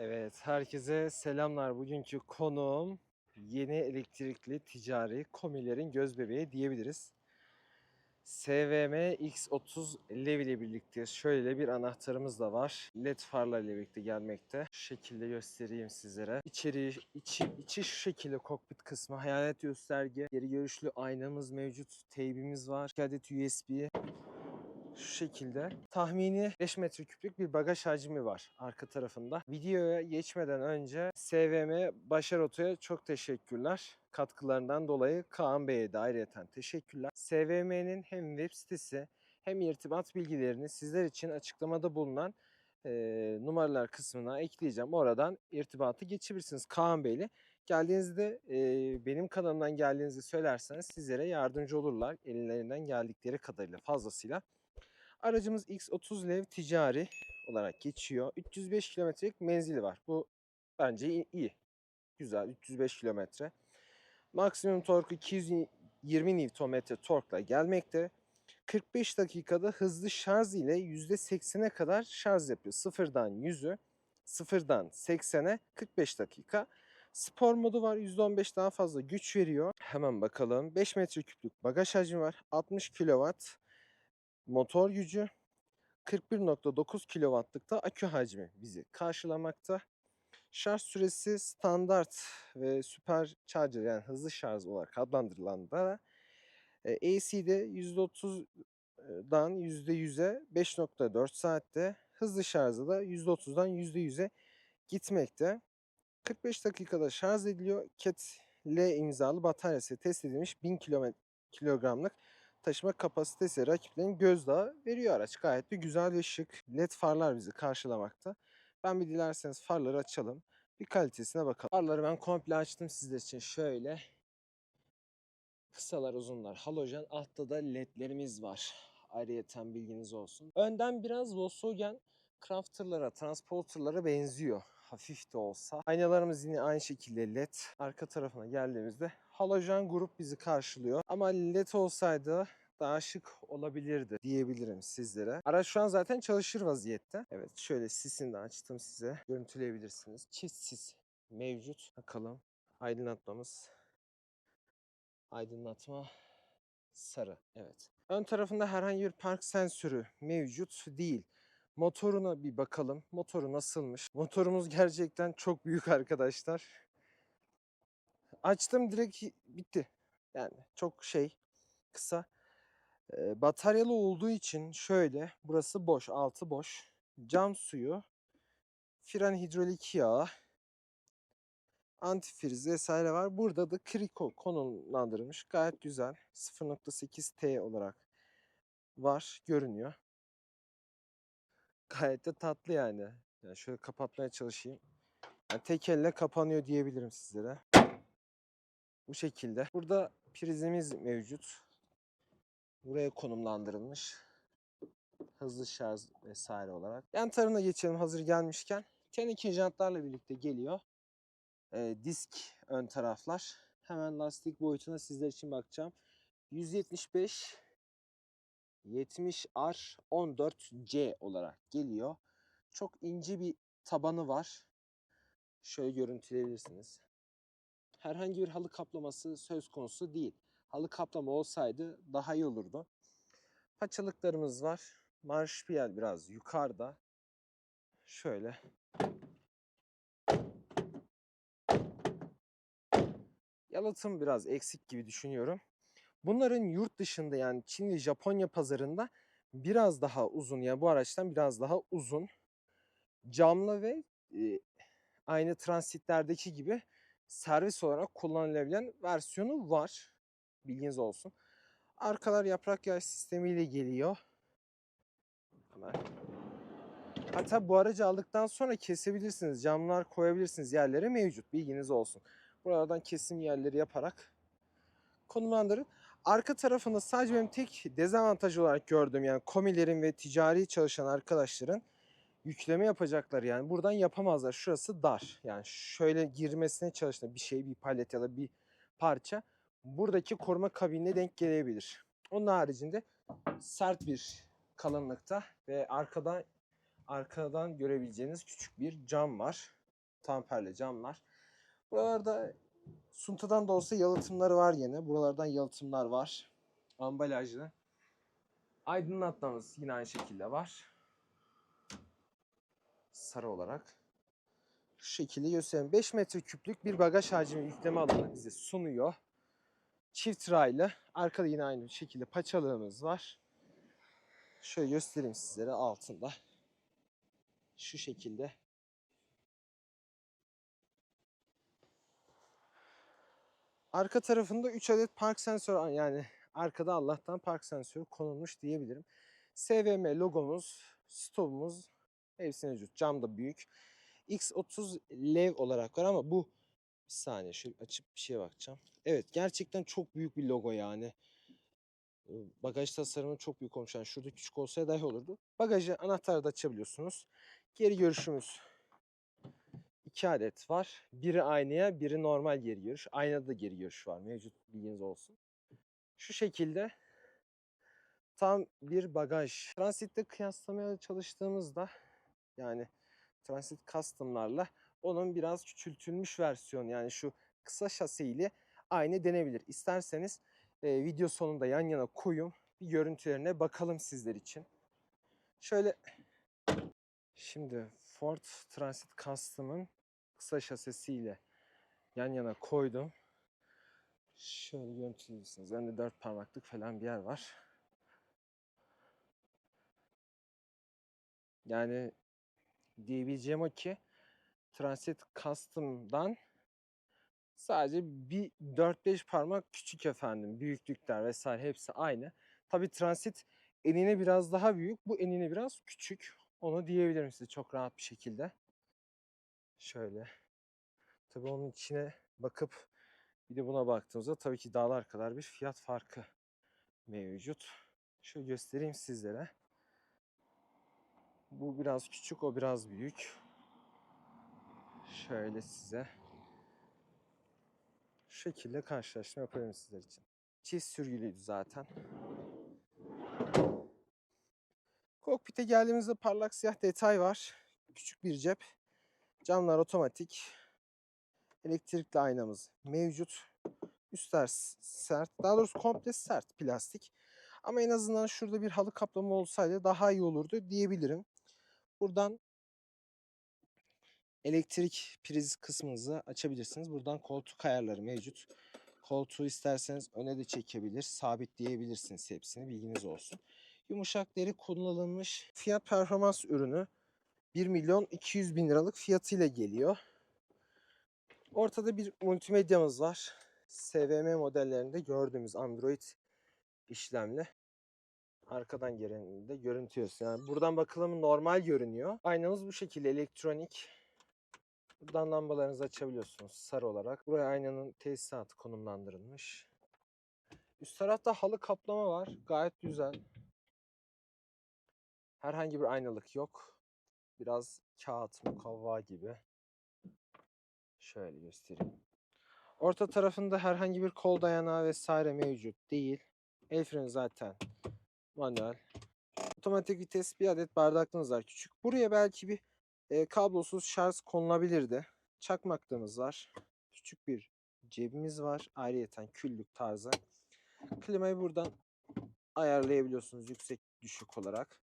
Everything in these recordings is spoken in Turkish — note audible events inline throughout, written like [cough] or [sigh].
Evet, herkese selamlar. Bugünkü konuğum yeni elektrikli ticari komilerin göz bebeği diyebiliriz. SVM X30 LEV ile birlikte şöyle bir anahtarımız da var. LED farlarla birlikte gelmekte. Şu şekilde göstereyim sizlere. İçeriği, içi, içi şu şekilde kokpit kısmı, hayalet gösterge, geri görüşlü aynamız mevcut, teybimiz var, iki adet USB, şu şekilde. Tahmini 5 metreküplük bir bagaj hacmi var arka tarafında. Videoya geçmeden önce SVM Başar Oto'ya çok teşekkürler. Katkılarından dolayı Kaan Bey'e de ayrıyeten teşekkürler. SVM'nin hem web sitesi hem irtibat bilgilerini sizler için açıklamada bulunan e, numaralar kısmına ekleyeceğim. Oradan irtibatı geçebilirsiniz Kaan Bey'le. Geldiğinizde e, benim kanalımdan geldiğinizi söylerseniz sizlere yardımcı olurlar. Ellerinden geldikleri kadarıyla fazlasıyla. Aracımız X30 Lev ticari olarak geçiyor. 305 kilometrelik menzili var. Bu bence iyi. Güzel 305 kilometre. Maksimum torku 220 Nm torkla gelmekte. 45 dakikada hızlı şarj ile %80'e kadar şarj yapıyor. Sıfırdan 100'ü, sıfırdan 80'e 45 dakika. Spor modu var. %15 daha fazla güç veriyor. Hemen bakalım. 5 metreküplük bagaj hacmi var. 60 kW motor gücü 41.9 kW'lıkta akü hacmi bizi karşılamakta. Şarj süresi standart ve süper charger yani hızlı şarj olarak adlandırılan da AC'de %30'dan %100'e 5.4 saatte, hızlı şarjda da %30'dan %100'e gitmekte. 45 dakikada şarj ediliyor. CAT L imzalı bataryası test edilmiş 1000 kilo- kilogramlık taşıma kapasitesi rakiplerin gözdağı veriyor araç. Gayet de güzel ve şık. LED farlar bizi karşılamakta. Ben bir dilerseniz farları açalım. Bir kalitesine bakalım. Farları ben komple açtım sizler için şöyle. Kısalar uzunlar halojen. Altta da ledlerimiz var. Ayrıyeten bilginiz olsun. Önden biraz Volkswagen Crafter'lara, Transporter'lara benziyor. Hafif de olsa. Aynalarımız yine aynı şekilde led. Arka tarafına geldiğimizde halojen grup bizi karşılıyor. Ama led olsaydı daha şık olabilirdi diyebilirim sizlere. Araç şu an zaten çalışır vaziyette. Evet şöyle sisini de açtım size. Görüntüleyebilirsiniz. Çift sis mevcut. Bakalım. Aydınlatmamız. Aydınlatma sarı. Evet. Ön tarafında herhangi bir park sensörü mevcut değil. Motoruna bir bakalım. Motoru nasılmış? Motorumuz gerçekten çok büyük arkadaşlar. Açtım direkt bitti. Yani çok şey kısa. Ee, bataryalı olduğu için şöyle burası boş, altı boş. Cam suyu, fren hidrolik yağı, antifriz vesaire var. Burada da kriko konumlandırılmış. Gayet güzel. 0.8 T olarak var, görünüyor. Gayet de tatlı yani. Yani şöyle kapatmaya çalışayım. Yani tek elle kapanıyor diyebilirim sizlere. Bu şekilde. Burada prizimiz mevcut. Buraya konumlandırılmış. Hızlı şarj vesaire olarak. Yan tarafına geçelim hazır gelmişken. Teneke jantlarla birlikte geliyor. Ee, disk ön taraflar. Hemen lastik boyutuna sizler için bakacağım. 175 70 R 14 C olarak geliyor. Çok ince bir tabanı var. Şöyle görüntüleyebilirsiniz. Herhangi bir halı kaplaması söz konusu değil. Halı kaplama olsaydı daha iyi olurdu. Paçalıklarımız var. Marşpiyel biraz yukarıda. Şöyle. Yalıtım biraz eksik gibi düşünüyorum. Bunların yurt dışında yani Çin ve Japonya pazarında biraz daha uzun yani bu araçtan biraz daha uzun. Camlı ve e, aynı transitlerdeki gibi servis olarak kullanılabilen versiyonu var. Bilginiz olsun. Arkalar yaprak yay sistemiyle geliyor. Hemen. Hatta bu aracı aldıktan sonra kesebilirsiniz. Camlar koyabilirsiniz yerlere mevcut. Bilginiz olsun. Buralardan kesim yerleri yaparak konumlandırın. Arka tarafında sadece benim tek dezavantaj olarak gördüğüm yani komilerin ve ticari çalışan arkadaşların yükleme yapacaklar yani buradan yapamazlar. Şurası dar. Yani şöyle girmesine çalıştığında bir şey bir palet ya da bir parça buradaki koruma kabinine denk gelebilir. Onun haricinde sert bir kalınlıkta ve arkadan arkadan görebileceğiniz küçük bir cam var. tamperli camlar. Buralarda suntadan da olsa yalıtımları var yine. Buralardan yalıtımlar var. Ambalajlı. Aydınlatmamız yine aynı şekilde var. Sarı olarak. Şu şekilde göstereyim. 5 metreküplük bir bagaj hacmi yükleme alanı bize sunuyor. Çift raylı. Arkada yine aynı şekilde paçalığımız var. Şöyle göstereyim sizlere altında. Şu şekilde. Arka tarafında 3 adet park sensörü yani arkada Allah'tan park sensörü konulmuş diyebilirim. SVM logomuz, stopumuz hepsi mevcut. Cam da büyük. X30 lev olarak var ama bu bir saniye şöyle açıp bir şeye bakacağım. Evet gerçekten çok büyük bir logo yani. Bagaj tasarımı çok büyük olmuş. Yani şurada küçük olsaydı dahi olurdu. Bagajı anahtarı da açabiliyorsunuz. Geri görüşümüz iki adet var. Biri aynaya, biri normal geri görüş. Aynada da geri görüş var. Mevcut bilginiz olsun. Şu şekilde tam bir bagaj. Transit'te kıyaslamaya çalıştığımızda yani Transit Custom'larla onun biraz küçültülmüş versiyonu yani şu kısa şasiyle aynı denebilir. İsterseniz e, video sonunda yan yana koyun bir görüntülerine bakalım sizler için. Şöyle şimdi Ford Transit Custom'ın kısa şasisiyle yan yana koydum. Şöyle görüntüleyebilirsiniz. Önde dört parmaklık falan bir yer var. Yani diyebileceğim o ki Transit Custom'dan sadece bir 4-5 parmak küçük efendim. Büyüklükler vesaire hepsi aynı. Tabi Transit enine biraz daha büyük. Bu enine biraz küçük. Onu diyebilirim size çok rahat bir şekilde. Şöyle. Tabi onun içine bakıp bir de buna baktığımızda tabii ki dağlar kadar bir fiyat farkı mevcut. Şöyle göstereyim sizlere. Bu biraz küçük, o biraz büyük. Şöyle size. Şu şekilde karşılaştırma yapayım sizler için. Çift sürgülüydü zaten. Kokpite geldiğimizde parlak siyah detay var. Küçük bir cep. Camlar otomatik. Elektrikli aynamız mevcut. Üstler sert. Daha doğrusu komple sert plastik. Ama en azından şurada bir halı kaplama olsaydı daha iyi olurdu diyebilirim. Buradan elektrik priz kısmınızı açabilirsiniz. Buradan koltuk ayarları mevcut. Koltuğu isterseniz öne de çekebilir, sabitleyebilirsiniz hepsini bilginiz olsun. Yumuşak deri kullanılmış fiyat performans ürünü 1 milyon 200 bin liralık fiyatıyla geliyor. Ortada bir multimedyamız var. SVM modellerinde gördüğümüz Android işlemli. Arkadan gelen de görüntüyoruz. Yani buradan bakılımı normal görünüyor. Aynamız bu şekilde elektronik. Buradan lambalarınızı açabiliyorsunuz sarı olarak. Buraya aynanın tesisatı konumlandırılmış. Üst tarafta halı kaplama var. Gayet güzel. Herhangi bir aynalık yok. Biraz kağıt mukavva gibi. Şöyle göstereyim. Orta tarafında herhangi bir kol dayanağı vesaire mevcut değil. El freni zaten manuel. Otomatik vites bir adet bardaklığınız var küçük. Buraya belki bir e, kablosuz şarj konulabilirdi. Çakmaklığımız var. Küçük bir cebimiz var. Ayrıyeten küllük tarzı. Klimayı buradan ayarlayabiliyorsunuz yüksek düşük olarak.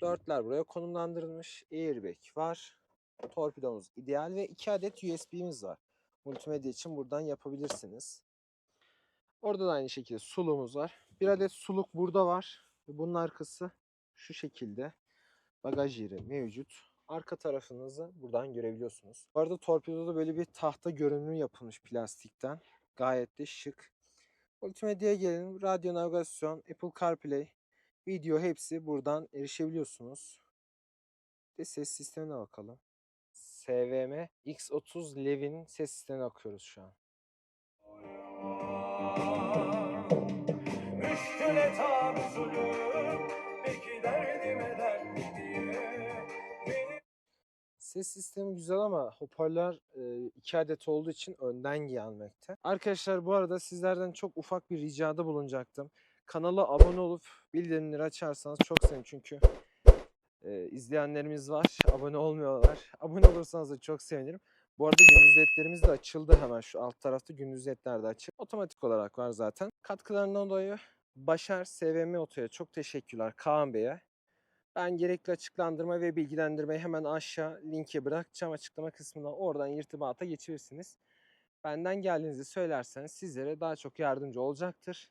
Dörtler buraya konumlandırılmış. Airbag var. Torpidomuz ideal ve iki adet USB'miz var. Multimedya için buradan yapabilirsiniz. Orada da aynı şekilde suluğumuz var. Bir adet suluk burada var. Bunun arkası şu şekilde. Bagaj yeri mevcut. Arka tarafınızı buradan görebiliyorsunuz. Bu arada torpidoda böyle bir tahta görünümü yapılmış plastikten. Gayet de şık. Multimedyaya gelelim. Radyo navigasyon, Apple CarPlay, video hepsi buradan erişebiliyorsunuz. De ses sistemine bakalım. SVM X30 Lev'in ses sistemine bakıyoruz şu an. Peki derdime diye Beni Ses sistemi güzel ama hoparlör e, iki adet olduğu için önden gelmekte. Arkadaşlar bu arada sizlerden çok ufak bir ricada bulunacaktım. Kanala abone olup bildirimleri açarsanız çok sevinirim çünkü e, izleyenlerimiz var. Abone olmuyorlar. [laughs] Abone olursanız da çok sevinirim. Bu arada gündüz ledlerimiz de açıldı hemen şu alt tarafta gündüz ledler de açık. Otomatik olarak var zaten. Katkılarından dolayı Başar SVM Oto'ya çok teşekkürler Kaan Bey'e. Ben gerekli açıklandırma ve bilgilendirmeyi hemen aşağı linke bırakacağım açıklama kısmına. Oradan irtibata geçirirsiniz. Benden geldiğinizi söylerseniz sizlere daha çok yardımcı olacaktır.